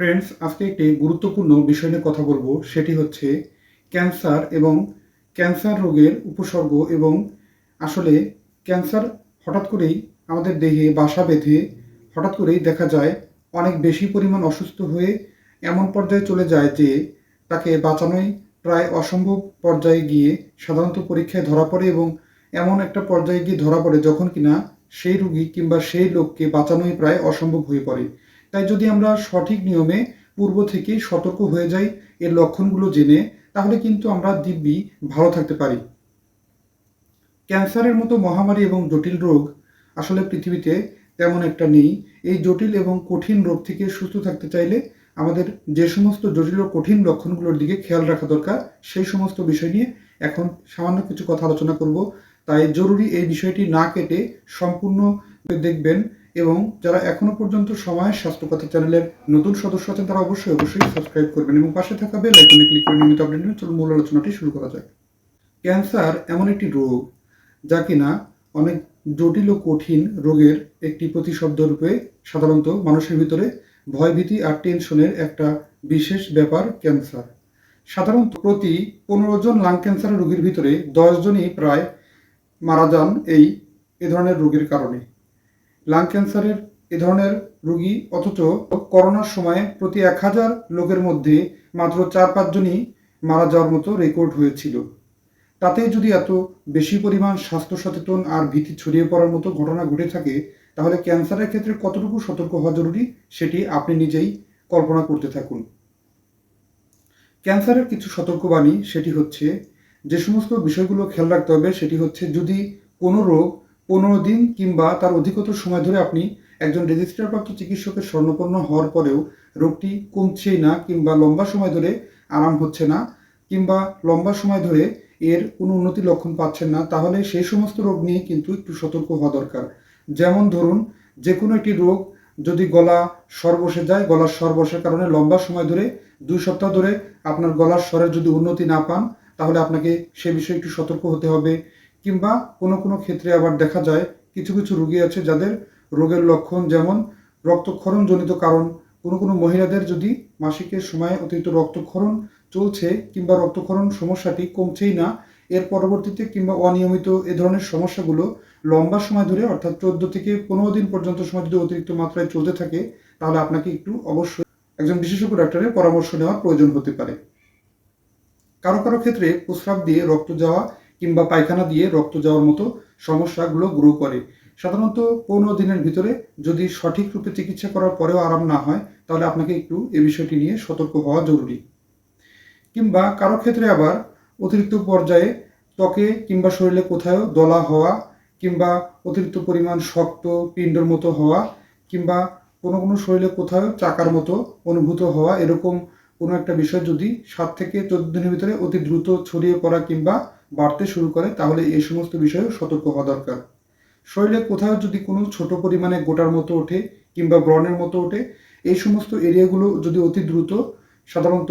Friends আজকে একটি গুরুত্বপূর্ণ বিষয় নিয়ে কথা বলব। সেটি হচ্ছে ক্যান্সার এবং ক্যান্সার রোগের উপসর্গ এবং আসলে ক্যান্সার হঠাৎ করেই আমাদের দেহে বাসা বেঁধে হঠাৎ করেই দেখা যায় অনেক বেশি পরিমাণ অসুস্থ হয়ে এমন পর্যায়ে চলে যায় যে তাকে বাঁচানোই প্রায় অসম্ভব পর্যায়ে গিয়ে সাধারণত পরীক্ষায় ধরা পড়ে এবং এমন একটা পর্যায়ে গিয়ে ধরা পড়ে যখন কিনা সেই রুগী কিংবা সেই লোককে বাঁচানোই প্রায় অসম্ভব হয়ে পড়ে। তাই যদি আমরা সঠিক নিয়মে পূর্ব থেকেই সতর্ক হয়ে যাই এর লক্ষণগুলো জেনে, তাহলে কিন্তু আমরা দিব্যি ভালো থাকতে পারি। ক্যান্সারের মতো মহামারী এবং জটিল রোগ আসলে পৃথিবীতে তেমন একটা নেই। এই জটিল এবং কঠিন রোগ থেকে সুস্থ থাকতে চাইলে আমাদের যে সমস্ত জটিল ও কঠিন লক্ষণগুলোর দিকে খেয়াল রাখা দরকার। সেই সমস্ত বিষয় নিয়ে এখন সামান্য কিছু কথা আলোচনা করব। তাই জরুরি এই বিষয়টি না কেটে সম্পূর্ণ দেখবেন। এবং যারা এখনও পর্যন্ত সময়ের স্বাস্থ্য কথা চ্যানেলের নতুন সদস্য আছেন, তারা অবশ্যই অবশ্যই সাবস্ক্রাইব করবেন এবং পাশে থাকা বেল আইকনে ক্লিক করে নিয়মিত আপডেট নিয়ে চলুন মূল আলোচনাটি শুরু করা যাক। ক্যান্সার এমন একটি রোগ যা কিনা অনেক জটিল ও কঠিন রোগের একটি প্রতিশব্দ রূপে সাধারণত মানুষের ভিতরে ভয়ভীতি আর টেনশনের একটা বিশেষ ব্যাপার ক্যান্সার। সাধারণত প্রতি পনেরো জন লাং ক্যান্সারের রোগীর ভিতরে দশ জনই প্রায় মারা যান এই, এ ধরনের রোগের কারণে। লাং ক্যান্সারের এ ধরনের রোগী, অথচ করোনার সময়ে প্রতি এক হাজার লোকের মধ্যে মাত্র চার পাঁচজনই মারা যাওয়ার মতো রেকর্ড হয়েছিল। তাতে যদি এত বেশি পরিমাণ স্বাস্থ্য সচেতন আর ভীতি ছড়িয়ে পড়ার মতো ঘটনা ঘটে থাকে, তাহলে ক্যান্সারের ক্ষেত্রে কতটুকু সতর্ক হওয়া জরুরি সেটি আপনি নিজেই কল্পনা করতে থাকুন। ক্যান্সারের কিছু সতর্কবাণী, সেটি হচ্ছে যে সমস্ত বিষয়গুলো খেয়াল রাখতে হবে, সেটি হচ্ছে যদি কোনো রোগ পনেরো দিন কিংবা তার অধিকতর সময় ধরে আপনি একজন রেজিস্ট্রারপ্রাপ্ত চিকিৎসকের স্বর্ণপন্ন হওয়ার পরেও রোগটি কমছেই না কিংবা লম্বা সময় ধরে আরাম হচ্ছে না কিংবা লম্বা সময় ধরে এর কোনো উন্নতি লক্ষণ পাচ্ছেন না, তাহলে সেই সমস্ত রোগ নিয়ে কিন্তু একটু সতর্ক হওয়া দরকার। যেমন ধরুন যে কোনো একটি রোগ যদি গলা স্বর বসে যায়, গলার স্বর বসার কারণে লম্বা সময় ধরে দুই সপ্তাহ ধরে আপনার গলার স্বরের যদি উন্নতি না পান, তাহলে আপনাকে সে বিষয়ে একটু সতর্ক হতে হবে। কিংবা কোনো কোনো ক্ষেত্রে আবার দেখা যায় কিছু কিছু রোগী আছে যাদের রোগের লক্ষণ যেমন রক্তক্ষরণজনিত কারণ, কোনো কোনো মহিলাদের যদি মাসিকের সময় অতিরিক্ত রক্তক্ষরণ চলছে কিংবা রক্তক্ষরণ সমস্যাটি কমছেই না, এর পরবর্তীতে কিংবা অনিয়মিত এ ধরনের সমস্যাগুলো লম্বা সময় ধরে, অর্থাৎ চোদ্দ থেকে পনেরো দিন পর্যন্ত সময় যদি অতিরিক্ত মাত্রায় চলতে থাকে, তাহলে আপনাকে একটু অবশ্যই একজন বিশেষজ্ঞ ডাক্তারের পরামর্শ নেওয়ার প্রয়োজন হতে পারে। কারও কারও ক্ষেত্রে প্রস্রাব দিয়ে রক্ত যাওয়া কিংবা পায়খানা দিয়ে রক্ত যাওয়ার মতো সমস্যাগুলো গ্রো করে। সাধারণত পনেরো দিনের ভিতরে যদি সঠিক রূপে চিকিৎসা করার পরেও আরাম না হয়, তাহলে আপনাকে একটু এ বিষয়টি নিয়ে সতর্ক হওয়া জরুরি। কিংবা কারও ক্ষেত্রে আবার অতিরিক্ত পর্যায়ে ত্বকে কিংবা শরীরে কোথাও দলা হওয়া, কিংবা অতিরিক্ত পরিমাণ শক্ত পিণ্ডর মতো হওয়া, কিংবা কোনো কোনো শরীরে কোথাও চাকার মতো অনুভূত হওয়া, এরকম কোনো একটা বিষয় যদি সাত থেকে চোদ্দ দিনের ভিতরে অতি দ্রুত ছড়িয়ে পড়া কিংবা বাড়তে শুরু করে, তাহলে এই সমস্ত বিষয়েও সতর্ক হওয়া দরকার। শরীরে কোথাও যদি কোনো ছোট পরিমাণে গোটার মতো ওঠে কিংবা ব্রণের মতো ওঠে, এই সমস্ত এরিয়াগুলো যদি অতি দ্রুত সাধারণত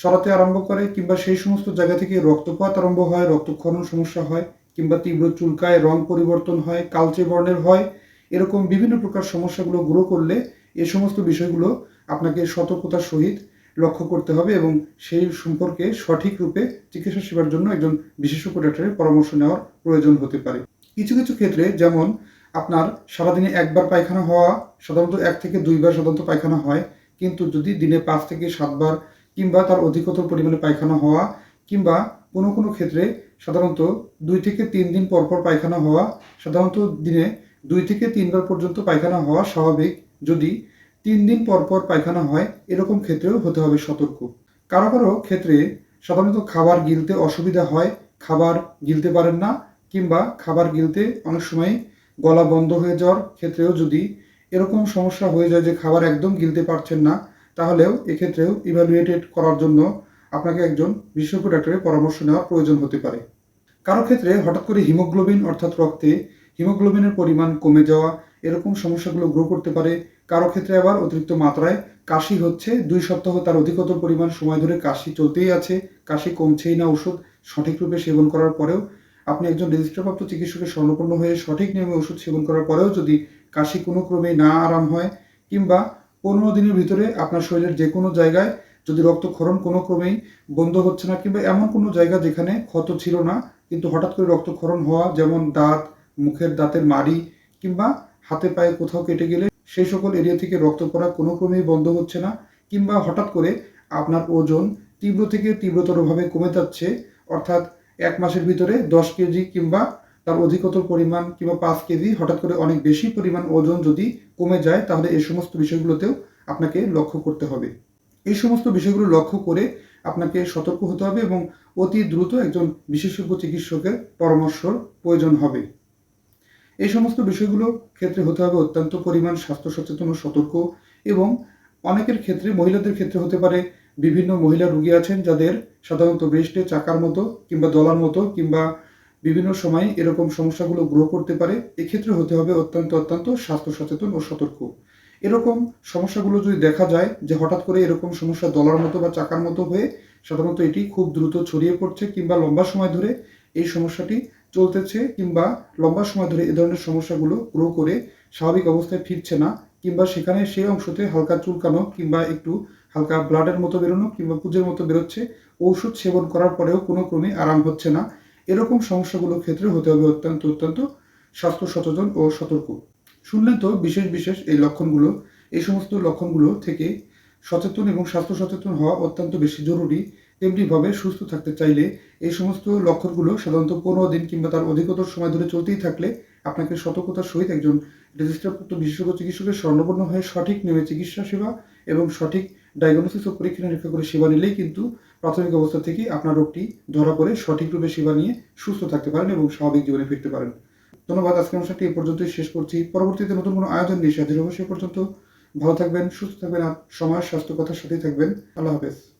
সরাতে আরম্ভ করে কিংবা সেই সমস্ত জায়গা থেকে রক্তপাত আরম্ভ হয় রক্তক্ষরণ সমস্যা হয় কিংবা তীব্র চুলকায় রং পরিবর্তন হয়, কালচে বর্ণের হয়, এরকম বিভিন্ন প্রকার সমস্যাগুলো গ্রো করলে এ সমস্ত বিষয়গুলো আপনাকে সতর্কতার সহিত লক্ষ্য করতে হবে এবং সেই সম্পর্কে সঠিক রূপে চিকিৎসা সেবার জন্য একজন বিশেষজ্ঞ ডাক্তারের পরামর্শ নেওয়ার প্রয়োজন হতে পারে। কিছু কিছু ক্ষেত্রে যেমন আপনার সারাদিনে একবার পায়খানা হওয়া, সাধারণত এক থেকে দুইবার সাধারণত পায়খানা হয়, কিন্তু যদি দিনে পাঁচ থেকে সাতবার কিংবা তার অধিকতর পরিমাণে পায়খানা হওয়া কিংবা কোনো কোনো ক্ষেত্রে সাধারণত দুই থেকে তিন দিন পর পর পায়খানা হওয়া, সাধারণত দিনে দুই থেকে তিনবার পর্যন্ত পায়খানা হওয়া স্বাভাবিক। যদি তিন দিন পর পর পায়খানা হয়, এরকম ক্ষেত্রেও হতে হবে সতর্ক। কারও কারও ক্ষেত্রে সাধারণত খাবার গিলতে অসুবিধা হয়, খাবার গিলতে পারেন না, কিংবা খাবার গিলতে অনেক সময় গলা বন্ধ হয়ে যাওয়ার ক্ষেত্রেও যদি এরকম সমস্যা হয়ে যায় যে খাবার একদম গিলতে পারছেন না, তাহলেও এক্ষেত্রেও ইভ্যালুয়েটেড করার জন্য আপনাকে একজন বিশেষজ্ঞ ডাক্তারের পরামর্শ নেওয়ার প্রয়োজন হতে পারে। কারও ক্ষেত্রে হঠাৎ করে হিমোগ্লোবিন অর্থাৎ রক্তে হিমোগ্লোবিনের পরিমাণ কমে যাওয়া, এরকম সমস্যাগুলো গ্রো করতে পারে কারও ক্ষেত্রে আবার অতিরিক্ত মাত্রায় কাশি হচ্ছে। দুই সপ্তাহ তার অধিকতর পরিমাণ সময় ধরে কাশি চলতেই আছে। কাশি কমছেই না ওষুধ সঠিক রূপে সেবন করার পরেও। আপনি একজন রেজিস্টারপ্রাপ্ত চিকিৎসকের স্বর্ণপন্ন হয়ে সঠিক নিয়মে ওষুধ সেবন করার পরেও যদি কাশি কোনো ক্রমে না আরাম হয় কিংবা পনেরো দিনের ভিতরে আপনার শরীরের যে কোনো জায়গায় যদি রক্তক্ষরণ কোনো ক্রমেই বন্ধ হচ্ছে না কিংবা এমন কোনো জায়গা যেখানে ক্ষত ছিল না, কিন্তু হঠাৎ করে রক্তক্ষরণ হওয়া যেমন দাঁত, মুখের দাঁতের মাড়ি কিংবা হাতে পায়ে কোথাও কেটে গেলে সেই সকল এরিয়া থেকে রক্ত পড়া কোনো ক্রমেই বন্ধ হচ্ছে না, কিংবা হঠাৎ করে আপনার ওজন তীব্র থেকে তীব্রতরভাবে কমে যাচ্ছে, অর্থাৎ এক মাসের ভিতরে দশ কেজি কিংবা তার অধিকতর পরিমাণ কিংবা পাঁচ কেজি হঠাৎ করে অনেক বেশি পরিমাণ ওজন যদি কমে যায়, তাহলে এই সমস্ত বিষয়গুলোতেও আপনাকে লক্ষ্য করতে হবে। এই সমস্ত বিষয়গুলো লক্ষ্য করে আপনাকে সতর্ক হতে হবে এবং অতি দ্রুত একজন বিশেষজ্ঞ চিকিৎসকের পরামর্শর প্রয়োজন হবে। এই সমস্ত বিষয়গুলো ক্ষেত্রে হতে হবে অত্যন্ত পরিমাণ স্বাস্থ্য সচেতন ও সতর্ক এবং অনেকের ক্ষেত্রে, মহিলাদের ক্ষেত্রে হতে পারে বিভিন্ন মহিলা রুগী আছেন যাদের সাধারণত ব্রেস্টে চাকার মতো কিংবা দলার মতো কিংবা বিভিন্ন সময় এরকম সমস্যাগুলো গ্রো করতে পারে। এক্ষেত্রে হতে হবে অত্যন্ত অত্যন্ত স্বাস্থ্য সচেতন ও সতর্ক। এরকম সমস্যাগুলো যদি দেখা যায় যে হঠাৎ করে এরকম সমস্যা দলার মতো বা চাকার মতো হয়ে সাধারণত এটি খুব দ্রুত ছড়িয়ে পড়ছে কিংবা লম্বা সময় ধরে এই সমস্যাটি চলতেছে কিংবা লম্বা সময় ধরে এ ধরনের সমস্যাগুলো গ্রো করে স্বাভাবিক অবস্থায় ফিরছে না, কিংবা সেখানে সেই অংশতে হালকা চুলকানো কিংবা একটু হালকা ব্লাডের মতো বেরোনো কিংবা পুজের মতো বেরোচ্ছে, ঔষধ সেবন করার পরেও কোনো ক্রমে আরাম হচ্ছে না। এরকম সমস্যাগুলোর ক্ষেত্রে হতে হবে অত্যন্ত অত্যন্ত স্বাস্থ্য সচেতন ও সতর্ক। শুনলেন তো বিশেষ বিশেষ এই লক্ষণগুলো? এই সমস্ত লক্ষণগুলো থেকে সচেতন এবং স্বাস্থ্য সচেতন হওয়া অত্যন্ত বেশি জরুরি। তেমনিভাবে সুস্থ থাকতে চাইলে এই সমস্ত লক্ষণগুলো সাধারণত পনেরো দিন কিংবা তার অধিকতর সময় ধরে চলতেই থাকলে আপনাকে সতর্কতার সহিত একজন রেজিস্টারপ্রাপ্ত বিশেষজ্ঞ চিকিৎসকের স্বর্ণপূর্ণ হয়ে সঠিক নেমে চিকিৎসা সেবা এবং সঠিক ডায়াগনোসিস ও পরীক্ষা নিরীক্ষা করে সেবা নিলেই কিন্তু প্রাথমিক অবস্থা থেকে আপনার রোগটি ধরা পড়ে সঠিকরূপে সেবা নিয়ে সুস্থ থাকতে পারেন এবং স্বাভাবিক জীবনে ফিরতে পারেন। ধন্যবাদ, আজকের অনুষ্ঠানটি এই পর্যন্তই শেষ করছি। পরবর্তীতে নতুন কোনো আয়োজন নিয়ে হব সে পর্যন্ত। ভালো থাকবেন, সুস্থ থাকবেন আর সমাজ স্বাস্থ্য, কথার সাথেই থাকবেন। আল্লাহ হাফেজ।